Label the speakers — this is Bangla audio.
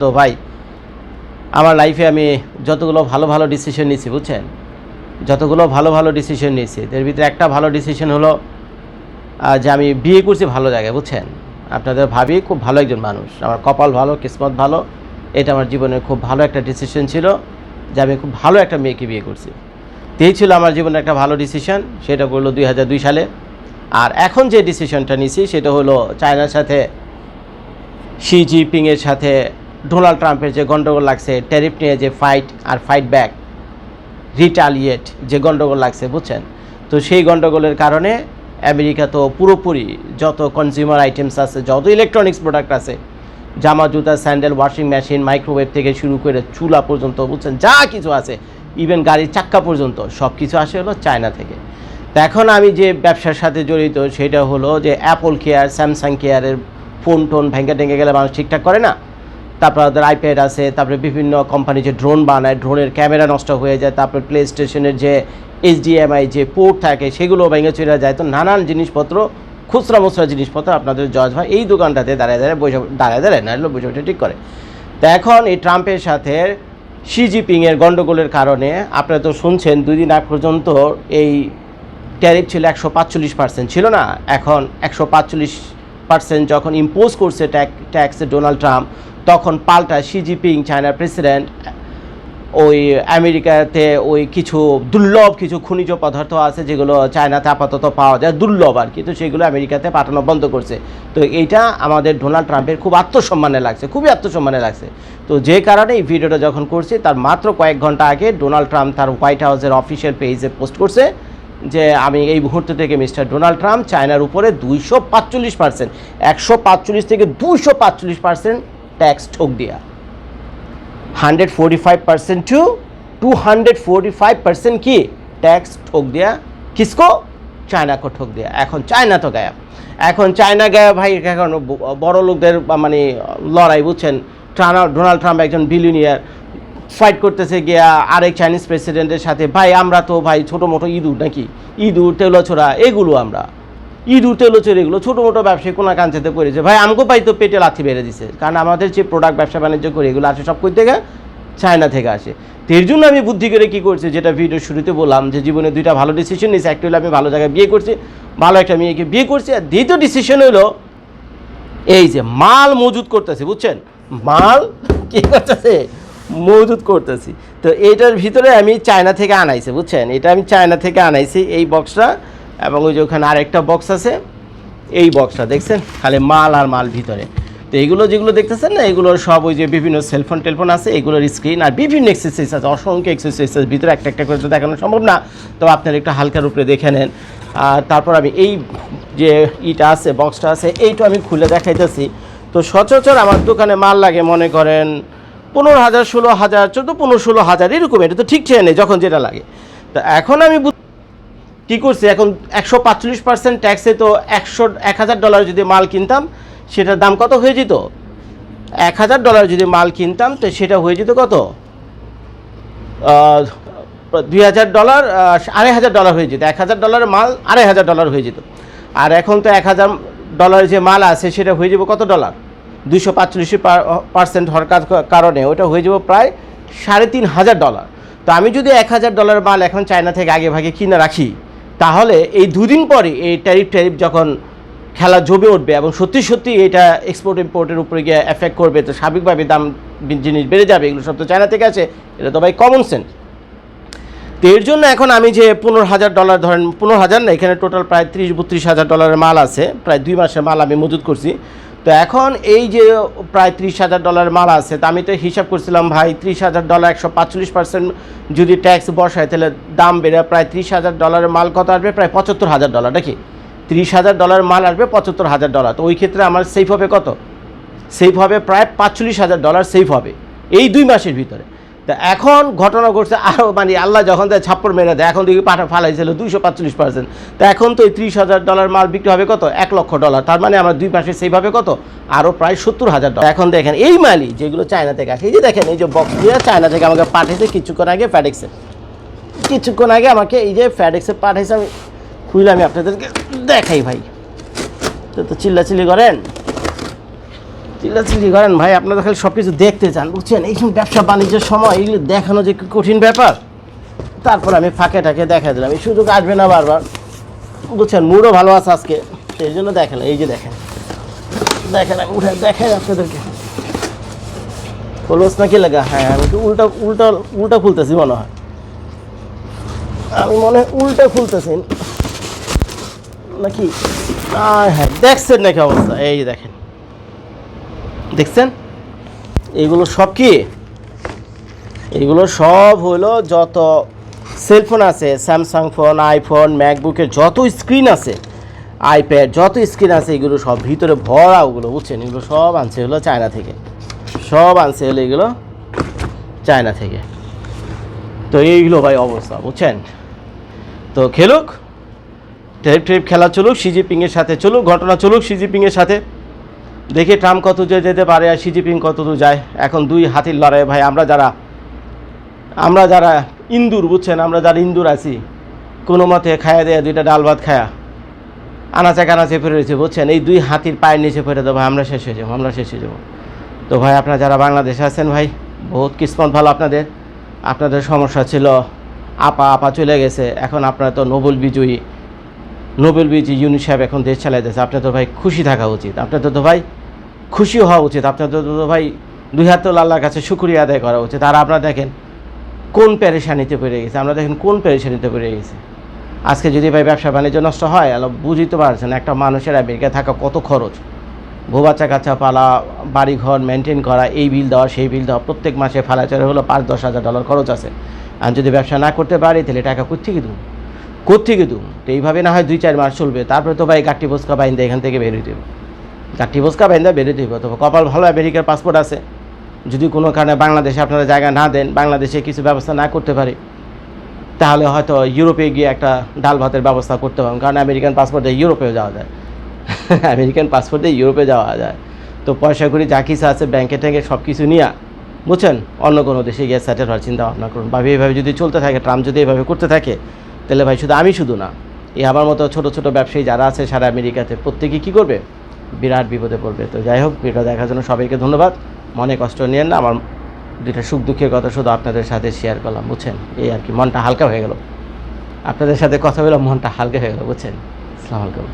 Speaker 1: তো ভাই, আমার লাইফে আমি যতগুলো ভালো ভালো ডিসিশন নিয়েছি, বুঝছেন? যতগুলো ভালো ভালো ডিসিশন নিয়েছি, এর ভিতরে একটা ভালো ডিসিশন হলো যে আমি বিয়ে করছি ভালো জায়গায়, বুঝছেন? আপনাদের ভাবি খুব ভালো একজন মানুষ, আমার কপাল ভালো, কিসমত ভালো, এটা আমার জীবনের খুব ভালো একটা ডিসিশন ছিল যে আমি খুব ভালো একটা মেয়েকে বিয়ে করছি। এই ছিল আমার জীবনে একটা ভালো ডিসিশন সেটা করল দুই হাজার দুই সালে। আর এখন যে ডিসিশনটা নিছি সেটা হলো চায়নার সাথে শি জিপিংয়ের সাথে ডোনাল্ড ট্রাম্পের যে গণ্ডগোল লাগছে ট্যারিফ নিয়ে যে ফাইট আর ফাইট ব্যাক রিটালিয়েট যে গণ্ডগোল লাগছে, বুঝছেন? তো সেই গণ্ডগোলের কারণে আমেরিকা তো পুরোপুরি যত কনজিউমার আইটেমস আছে, যত ইলেকট্রনিক্স প্রোডাক্ট আছে, জামা, জুতা স্যান্ডেল ওয়াশিং মেশিন মাইক্রোওয়েভ থেকে শুরু করে চুলা পর্যন্ত, বুঝছেন? যা কিছু আছে ইভেন গাড়ির চাক্কা পর্যন্ত সব কিছু আসে হলো চায়না থেকে। তো এখন আমি যে ব্যবসার সাথে জড়িত, সেটা হলো যে অ্যাপল কেয়ার স্যামসাং কেয়ারের ফোন টোন ভেঙে টেঙে গেলে মানুষ ঠিকঠাক করে না? তারপর ওদের আইপ্যাড আছে, তারপরে বিভিন্ন কোম্পানি যে ড্রোন বানায় ড্রোনের ক্যামেরা নষ্ট হয়ে যায়, তারপর প্লে স্টেশনের যে এইচডিএমআই যে পোর্ট থাকে, সেগুলো ভেঙে চলে যায়। তো নানান জিনিসপত্র, খুচরা মুচরা জিনিসপত্র আপনাদের জজ হয়, এই দোকানটাতে দাঁড়ায় দাঁড়ায় বসে, দাঁড়ায় দাঁড়ায় না বসে বসে ঠিক করে। তো এখন এই ট্রাম্পের সাথে শি জিপিংয়ের গণ্ডগোলের কারণে, আপনারা তো শুনছেন, দুই দিন আগ পর্যন্ত এই ট্যারিফ ছিল একশো পাঁচচল্লিশ পার্সেন্ট ছিল না? এখন একশো পাঁচচল্লিশ পার্সেন্ট যখন ইম্পোজ করছে ট্যাক্সে ডোনাল্ড ট্রাম্প তখন পাল্টা শি জিপিং চায়নার প্রেসিডেন্ট ওই আমেরিকাতে ওই কিছু দুর্লভ কিছু খনিজ পদার্থ আছে যেগুলো চায়নাতে আপাতত পাওয়া যায়, দুর্লভ আর কি। তো সেগুলো আমেরিকাতে পাঠানো বন্ধ করছে। তো এইটা আমাদের ডোনাল্ড ট্রাম্পের খুব আত্মসম্মানে লাগছে, খুবই আত্মসম্মানে লাগছে। তো যে কারণে এই ভিডিওটা যখন করছি, তার মাত্র কয়েক ঘণ্টা আগে ডোনাল্ড ট্রাম্প তার হোয়াইট হাউসের অফিসিয়াল পেজে পোস্ট করছে যে, আমি এই মুহূর্ত থেকে মিস্টার ডোনাল্ড ট্রাম্প চায়নার উপরে দুইশো পাঁচচল্লিশ পার্সেন্ট একশো পাঁচচল্লিশ থেকে দুইশো পাঁচচল্লিশ পার্সেন্ট ট্যাক্স ঠোক দেওয়া hundred forty five percent to two hundred forty five percent কি ট্যাক্স ঠোক দেয়া কিসকো চায়না কো ঠোক দেয়া এখন চায়না তো গায়া এখন চায়না গায়া ভাই এখন বড় লোকদের মানে লড়াই, বুঝছেন? ডোনাল্ড ট্রাম্প একজন বিলিনিয়ার ফাইট করতেছে গিয়া আরেক চাইনিজ প্রেসিডেন্টের সাথে। ভাই, আমরা তো, ভাই ছোটো মোটো ইঁদুর নাকি? ইঁদুর, তেলোছোড়া, এগুলো আমরা। ইঁদুর তেলোচোর এগুলো, ছোটো মোটো ব্যবসায়ী কোনা কাঞ্চাতে করেছে। ভাই, আমগো পাই তো পেটে লাথি বেড়ে দিছে, কারণ আমাদের যে প্রোডাক্ট ব্যবসা বাণিজ্য করে, এগুলো আসে সব কই থেকে? চায়না থেকে আসে। তো এর জন্য আমি বুদ্ধি করে কী করছি, যেটা ভিডিও শুরুতে বললাম, যে জীবনে দুইটা ভালো ডিসিশন নিয়েছি, একটা হলো আমি ভালো জায়গায় বিয়ে করছি, ভালো একটা মেয়েকে বিয়ে করছি, আর দ্বিতীয় ডিসিশন হলো এই যে মাল মজুদ করতেছি, বুঝছেন? মাল কি করতেছে? মজুদ করতেছি। তো এটার ভিতরে আমি চায়না থেকে আনাইছি, বুঝছেন? এটা আমি চায়না থেকে আনাইছি, এই বক্সটা এবং ওই যে ওখানে আরেকটা বক্স আছে, এই বক্সটা দেখছেন? খালি মাল আর মাল ভিতরে। তো এগুলো যেগুলো দেখতেছেন না এগুলোর সব ওই যে বিভিন্ন সেলফোন টেলফোন আছে, এগুলোর স্ক্রিন আর বিভিন্ন এক্সারসাইজ আছে, অসংখ্য এক্সারসাইজ আছে ভিতরে একটা একটা করে তো দেখানো সম্ভব না। তো আপনারা একটু হালকার উপরে দেখে নেন। আর তারপর আমি এই যে ইটা আছে বক্সটা আছে, এইটা আমি খুলে দেখাইতেছি। তো সচরাচর আমার দোকানে মাল লাগে, মনে করেন, পনেরো হাজার, ষোলো হাজার, চোদ্দ, পনেরো, ষোলো হাজার, এরকম, এটা তো ঠিক চেয়ে নেই, যখন যেটা লাগে। তো এখন আমি কী করছে? এখন একশো পাঁচচল্লিশ পার্সেন্ট ট্যাক্সে তো একশো, এক হাজার ডলার যদি মাল কিনতাম, সেটার দাম কত হয়ে যেত? এক হাজার ডলার যদি মাল কিনতাম, তো সেটা হয়ে যেত কত? দুই হাজার ডলার আড়াই হাজার ডলার হয়ে যেত। এক হাজার ডলারের মাল আড়াই হাজার ডলার হয়ে যেত। আর এখন তো এক হাজার ডলারের যে মাল আছে, সেটা হয়ে যাবে কত ডলার দুইশো পাঁচচল্লিশ পার্সেন্ট হওয়ার কারণে ওটা হয়ে যাবে প্রায় সাড়ে তিন হাজার ডলার তো আমি যদি এক হাজার ডলার মাল এখন চায়না থেকে আগে ভাগে কিনে রাখি তাহলে এই দুদিন পরে এই ট্যারিফ ট্যারিফ যখন খেলা জমে উঠবে এবং সত্যি সত্যি এটা এক্সপোর্ট ইম্পোর্টের উপরে গিয়ে এফেক্ট করবে, তো স্বাভাবিকভাবে দাম জিনিস বেড়ে যাবে, এগুলো সব তো চায়না থেকে আছে, এটা তো ভাই কমন সেন্স তো এর জন্য এখন আমি যে পনেরো হাজার ডলার ধরেন, পনেরো হাজার না, এখানে টোটাল প্রায় ত্রিশ, বত্রিশ হাজার ডলারের মাল আছে, প্রায় দুই মাসের মাল আমি মজুত করছি। তো এখন এই যে প্রায় ত্রিশ হাজার ডলার মাল আছে, তা আমি তো হিসাব করছিলাম, ভাই, ত্রিশ হাজার ডলার একশো পাঁচচল্লিশ পার্সেন্ট যদি ট্যাক্স বসায়, তাহলে দাম বেড়ে প্রায় ত্রিশ হাজার ডলারের মাল কত আসবে? প্রায় পঁচাত্তর হাজার ডলার, নাকি? ত্রিশ হাজার ডলার মাল আসবে পঁচাত্তর হাজার ডলার, তো ওই ক্ষেত্রে আমার সেফ হবে কত? সেফ হবে প্রায় পাঁচচল্লিশ হাজার ডলার সেফ হবে, এই দুই মাসের ভিতরে। তা এখন ঘটনা ঘটছে আরও মানে আল্লাহ যখন তাই ছাপ্পর মেরে দেয়, এখন দেখি পাঠা ফালাইছিল দুইশো পাঁচচল্লিশ পার্সেন্ট তা এখন তো এই ত্রিশ হাজার ডলার মাল বিক্রি হবে কত? এক লক্ষ ডলার তার মানে আমার দুই মাসে সেইভাবে কত? আরও প্রায় সত্তর হাজার ডলার এখন দেখেন, এই মালই যেগুলো চায়না থেকে আসে, এই যে দেখেন, এই যে বক্স দিয়ে চায়না থেকে আমাকে পাঠিয়েছে কিছুক্ষণ আগে ফ্যাডেক্সে কিছুক্ষণ আগে আমাকে এই যে ফ্যাডেক্সে পাঠিয়েছে, আমি খুলে আমি আপনাদেরকে দেখাই ভাই। তো চিল্লাচিল্লি করেন। চিল্লাচিল্লি করেন ভাই, আপনারা খালি সব কিছু দেখতে চান, বুঝছেন? এই সময় ব্যবসা বাণিজ্যের সময়, এগুলো দেখানো যে কঠিন ব্যাপার? তারপর আমি ফাঁকে টাকে দেখা দিলাম। এই সুযোগ আসবে না বারবার। বুঝছেন? মুডও ভালো আছে আজকে। সেই জন্য দেখেন, এই যে দেখেন। দেখেন আমি উঠে দেখেন আপনাদেরকে। খোলস নাকি লাগা? হ্যাঁ আমি তো উল্টা উল্টা উল্টা খুলতেছি মনে হয়। আমি মনে হয় উল্টা খুলতেছি। নাকি? হ্যাঁ দেখছেন নাকি অবস্থা? এই দেখেন। দেখছেন? এগুলো সব কি? এগুলো সব হলো যত সেলফোন আছে স্যামসাং ফোন আইফোন ম্যাকবুকের যত স্ক্রিন আছে আইপ্যাড যত স্ক্রিন আছে, এগুলো সব ভিতরে ভরা ওগুলো, বুঝছেন? এগুলো সব আনছে হলো চায়না থেকে। সব আনছে হলো এগুলো চায়না থেকে। তো এইগুলো ভাই অবস্থা, বুঝছেন? তো খেলুক ট্রেপ ট্রেপ খেলা চলুক সিজিপিংয়ের সাথে চলুক, ঘটনা চলুক সিজিপিংয়ের সাথে। দেখি ট্রাম্প কত দূর যেতে পারে আর সিজিপিং কত দূর যায়। এখন দুই হাতির লড়াই, ভাই, আমরা যারা আমরা যারা ইন্দুর, বুঝছেন? আমরা যারা ইন্দুর আছি, কোনো মতে খায়া দেয়া, দুইটা ডাল ভাত খায়া আনাচে কানাচে ফিরে রয়েছে, বুঝছেন? এই দুই হাতির পায়ের নিচে ফেরে দেবো আমরা শেষ হয়ে যাব, আমরা শেষ হয়ে যাব। তো, ভাই, আপনারা যারা বাংলাদেশে আছেন, ভাই, বহুত কিসমত ভালো আপনাদের। আপনাদের সমস্যা ছিল, আপা আপা চলে গেছে। এখন আপনারা তো নোবেল বিজয়ী নোবেল বিজয়ী ইউনিসেফ এখন দেশ চালাইতেছে। আপনার তো, ভাই, খুশি থাকা উচিত। আপনাদের তো, ভাই খুশি হওয়া উচিত। আপনার তো তো ভাই দুই হাত তোলা আল্লাহর কাছে শুক্রিয়া আদায় করা উচিত। আর আপনারা দেখেন কোন পেরেশানিতে পড়ে গেছে। আমরা দেখেন কোন পেরেশানিতে পড়ে গেছে। আজকে যদি ভাই ব্যবসা বাণিজ্য নষ্ট হয়, আলো বুঝিতে পারছেন, একটা মানুষের আমেরিকায় থাকা কত খরচ। বউ বাচ্চা কাচ্চা পালা, বাড়িঘর মেনটেন করা, এই বিল দেওয়া, সেই বিল দেওয়া, প্রত্যেক মাসে ফালাচারে হলো পাঁচ, দশ হাজার ডলার খরচ আছে। আর যদি ব্যবসা না করতে পারি, তাহলে টাকা কোথেকে দেবো? কোথেকে দেবো? তো এইভাবে না হয় দুই, চার মাস চলবে। তারপরে তো ভাই গাঠি বোসকা বাইন্দা এখান থেকে বেরিয়ে দেবো গাঠি বোসকা বাইন্দা বেরিয়ে দেবো। তবে কপাল ভালো আমেরিকার পাসপোর্ট আছে। যদি কোনো কারণে বাংলাদেশে আপনারা জায়গা না দেন, বাংলাদেশে কিছু ব্যবস্থা না করতে পারি, তাহলে হয়তো ইউরোপে গিয়ে একটা ডাল ভাতের ব্যবস্থা করতে পারবেন কারণ আমেরিকান পাসপোর্ট দিয়ে ইউরোপেও যাওয়া যায়। আমেরিকান পাসপোর্ট দিয়ে ইউরোপে যাওয়া যায়। তো পয়সা করি, যা কিছু আছে, ব্যাংকে ট্যাঙ্কে সব কিছু নিয়ে, বুঝছেন? অন্য কোনো দেশে গিয়ে সেটেল হওয়ার চিন্তা ভাবনা করুন। ভাবি এইভাবে যদি চলতে থাকে, ট্রাম্প যদি এইভাবে করতে থাকে, তাহলে ভাই, শুধু আমি শুধু না, এই আমার মতো ছোটো ছোটো ব্যবসায়ী যারা আছে সারা আমেরিকাতে, প্রত্যেকে কী করবে? বিরাট বিপদে পড়বে। তো যাই হোক ভিডিও দেখার জন্য সবাইকে ধন্যবাদ। মনে কষ্ট নিয়েন না, আমার দুইটা সুখ দুঃখের কথা শুধু আপনাদের সাথে শেয়ার করলাম, বুঝছেন? এই আর কি, মনটা হালকা হয়ে গেল। আপনাদের সাথে কথা বলে মনটা হালকা হয়ে গেল, বুঝছেন? আসসালামু আলাইকুম।